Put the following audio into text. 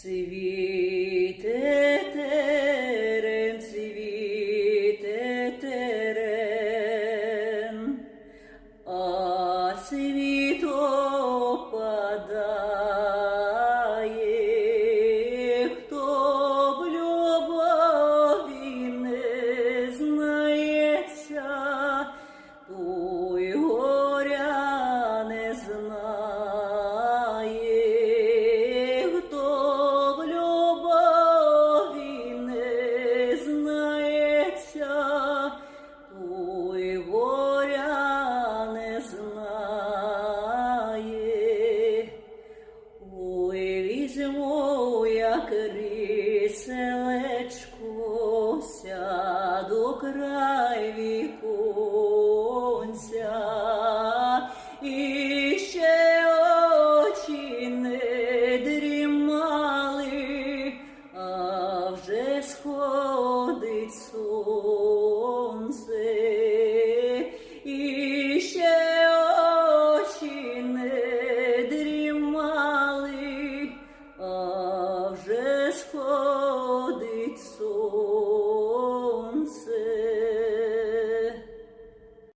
Цвіте Зимою як риселечко, сяду край віконця, і ще очі не дрімали, а вже сходить сон. Małżeństwo